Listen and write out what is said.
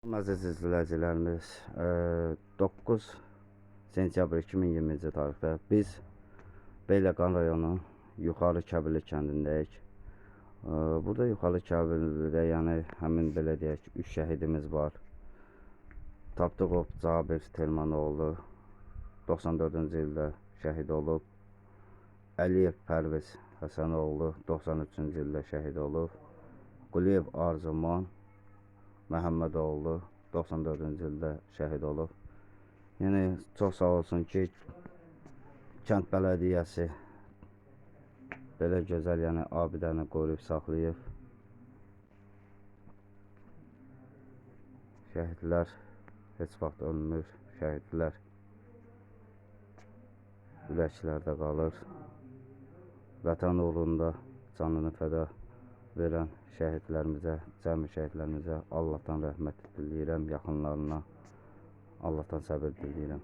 Əziz izləyicilərimiz, e, 9 sentyabr 2020-ci tarixdə biz Beyləqan rayonu Yuxarı Kəbirli kəndindəyik. Burada Yuxarı Kəbirlidə, yəni həmin belə deyək, 3 şəhidimiz var. Tapdığov Cabir Telmanoğlu 94-cü ildə şəhid olub. Əliyev Pərviz Həsənoğlu 93-cü ildə şəhid olub. Quliyev Arzuman Məhəmmədoğlu 94-cü ildə şəhid olub. Yəni çox sağ olsun ki, kənd bələdiyyəsi belə gözəl, yəni abidəni qoruyub saxlayıb. Şəhidlər heç vaxt ölmür, şəhidlər ürəklərdə qalır. Vətən uğrunda canını fəda verən şəhidlərimizə, cəmi şəhidlərimizə Allahdan rəhmət diləyirəm, yaxınlarına Allahdan səbir diləyirəm.